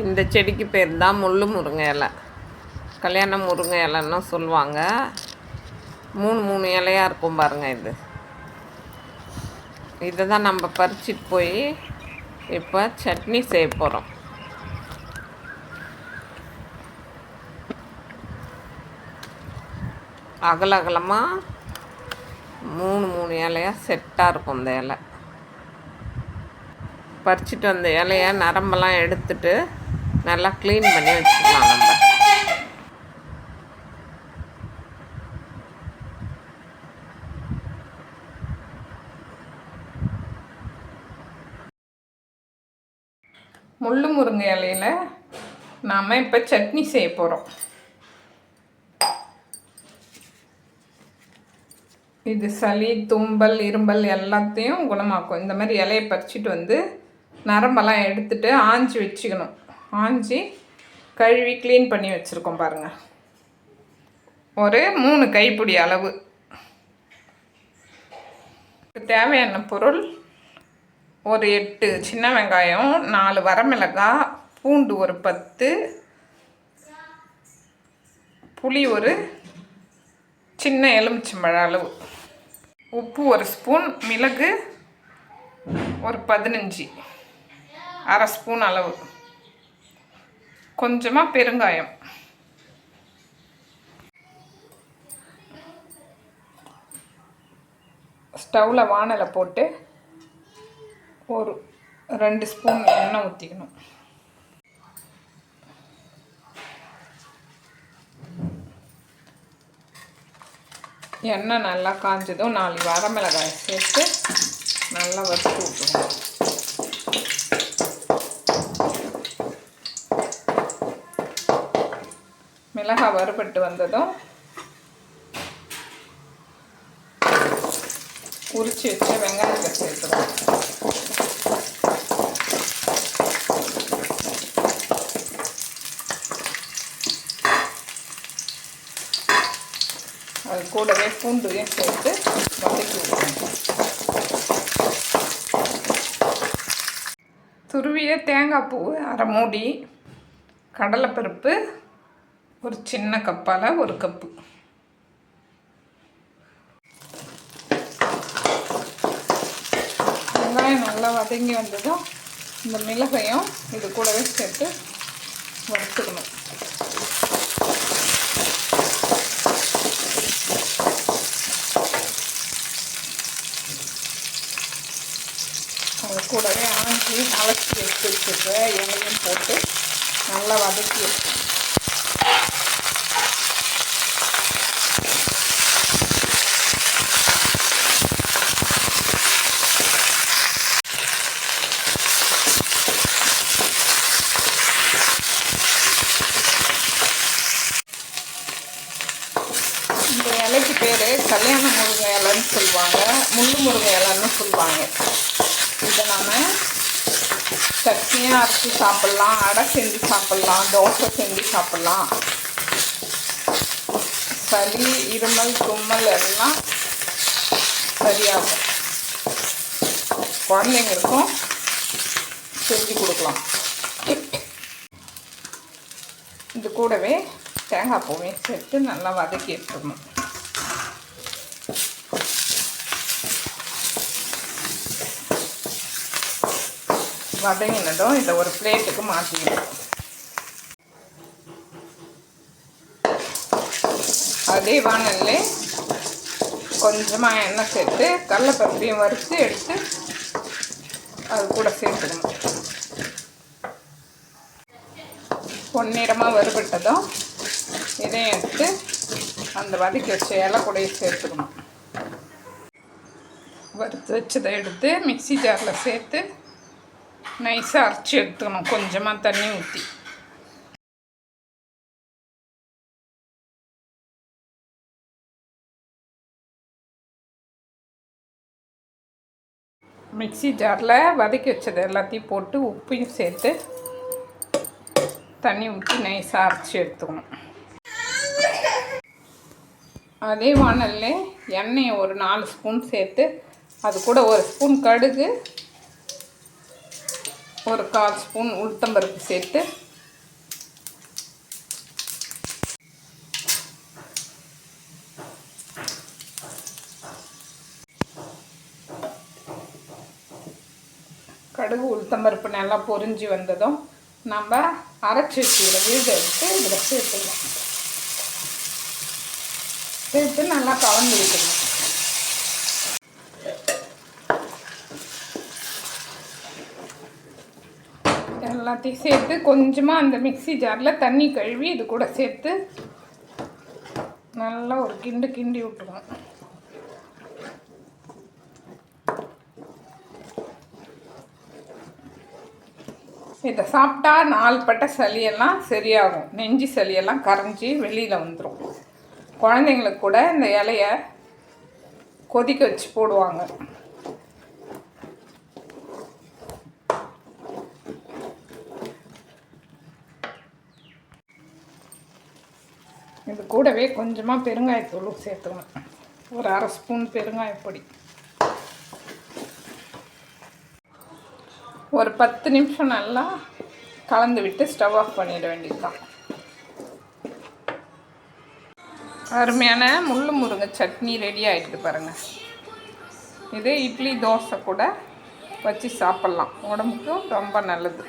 இந்த செடிக்கு பேர் தான் முள்ளு முருங்கை இலை. கல்யாண முருங்கை இலைன்னு சொல்லுவாங்க. மூணு மூணு இலையாக இருக்கும் பாருங்கள் இது. இதை தான் நம்ம பறிச்சிட்டு போய் இப்போ சட்னி செய்ய போகிறோம் அகல அகலமாக மூணு மூணு இலையாக செட்டாக இருக்கும் இந்த இலை. பறிச்சிட்டு வந்த இலையை நரம்பெல்லாம் எடுத்துட்டு நல்லா க்ளீன் பண்ணி வச்சுக்கலாம் நம்ம. முள்ளு முருங்கை இலையில நாம் இப்போ சட்னி செய்ய போகிறோம் இது சளி தும்பல் இரும்பல் எல்லாத்தையும் குணமாக்கும். இந்த மாதிரி இலையை பறிச்சிட்டு வந்து நரம்பெல்லாம் எடுத்துட்டு ஆஞ்சி வச்சுக்கணும். ஆஞ்சி கழுவி க்ளீன் பண்ணி வச்சுருக்கோம் பாருங்கள் ஒரு மூணு கைப்பிடி அளவு. தேவையான பொருள் ஒரு எட்டு சின்ன வெங்காயம் நாலு வரமிளகாய் பூண்டு ஒரு பத்து புளி ஒரு சின்ன எலுமிச்சம்பழம் அளவு. உப்பு ஒரு ஸ்பூன் மிளகு ஒரு பதினஞ்சு அரை ஸ்பூன் அளவு. கொஞ்சமாக பெருங்காயம். ஸ்டவ்வில் வானலை போட்டு ஒரு ரெண்டு ஸ்பூன் எண்ணெய் ஊற்றிக்கணும் எண்ணெய் நல்லா காஞ்சதும் நாலு வரமிளகாய் சேர்த்து நல்லா வறுத்து விட்டுருவோம் மிளகாய் வறுபட்டு வந்ததும் உரிச்சு வச்ச வெங்காயத்தை சேர்த்துருவோம் அது கூடவே பூண்டையும் சேர்த்து வதக்கி விடுவோம். துருவிய தேங்காய் பூ அரை மூடி கடலைப்பருப்பு ஒரு சின்ன கப்பால் ஒரு கப்பு. வெங்காயம் நல்லா வதங்கி வந்ததும் இந்த மிளகையும் இது கூடவே சேர்த்து வறுத்துக்கணும். அது கூடவே ஆஞ்சி அலசி எடுத்து வச்சுருக்க இலையும் போட்டு நல்லா வதக்கி எடுக்கணும் இந்த இலைக்கு பேர் கல்யாண முருங்கை இலைன்னு சொல்லுவாங்க முள்ளு முருங்கை இலைன்னு சொல்லுவாங்க. இதை நாம் சட்னியாக அரைச்சி சாப்பிட்லாம் அடை செஞ்சு சாப்பிட்லாம் தோசை செஞ்சு சாப்பிட்லாம். சளி இருமல் தும்மல் எல்லாம் சரியாகும். குழந்தைங்களுக்கும் செஞ்சு கொடுக்கலாம். இது கூடவே தேங்காய் பூவையும் சேர்த்து நல்லா வதக்கி எடுத்துடணும். வதங்கினதும் இதை ஒரு பிளேட்டுக்கு மாற்றிக்கணும் அதே வானல்ல கொஞ்சமாக எண்ணெய் சேர்த்து கடலைப்பருப்பையும் வறுத்து எடுத்து அது கூட சேர்த்துக்கணும். பொன்னிறமாக வறுபட்டதும் இதையும் எடுத்து அந்த வதக்கி வச்ச இலை கூடயே சேர்த்துக்கணும். வறுத்து வச்சதை எடுத்து மிக்ஸி ஜாரில் சேர்த்து நைஸாக அரைச்சி எடுத்துக்கணும் கொஞ்சமாக தண்ணி ஊற்றி மிக்ஸி ஜாரில் வதக்கி வச்சது எல்லாத்தையும் போட்டு உப்பையும் சேர்த்து தண்ணி ஊற்றி நைஸாக அரைச்சி எடுத்துக்கணும் அதே வானல்ல எண்ணெயை ஒரு நாலு ஸ்பூன் சேர்த்து அது கூட ஒரு ஸ்பூன் கடுகு ஒரு கால் ஸ்பூன் உளுத்தம்பருப்பு சேர்த்து. கடுகு உளுத்தம்பருப்பு நல்லா பொறிஞ்சி வந்ததும் நம்ம அரைச்சி வச்சுக்கிற வீடு எடுத்து இதில் சேர்த்துக்கலாம். சேர்த்து நல்லா கலந்து விட்டுக்கலாம். எல்லாத்தையும் சேர்த்து கொஞ்சமாக அந்த மிக்ஸி ஜாரில் தண்ணி கழுவி இது கூட சேர்த்து நல்லா ஒரு கிண்டு கிண்டி விட்டுருவோம் இதை சாப்பிட்டா நாள்பட்ட சளியெல்லாம் சரியாகும். நெஞ்சு சளியெல்லாம் கரைஞ்சி வெளியில் வந்துடும் குழந்தைங்களுக்கு கூட இந்த இலைய கொதிக்க வச்சு போடுவாங்க. இது கூடவே கொஞ்சமாக பெருங்காயத்தூள் சேர்த்துக்கணும். ஒரு அரை ஸ்பூன் பெருங்காயப்பொடி. ஒரு பத்து நிமிஷம் நல்லா கலந்து விட்டு ஸ்டவ் ஆஃப் பண்ணிட வேண்டியதுதான். அருமையான முள்ளு முருங்கை சட்னி ரெடி ஆகிடுது பாருங்கள் இது இட்லி தோசை கூட வச்சு சாப்பிட்லாம். உடம்புக்கும் ரொம்ப நல்லது.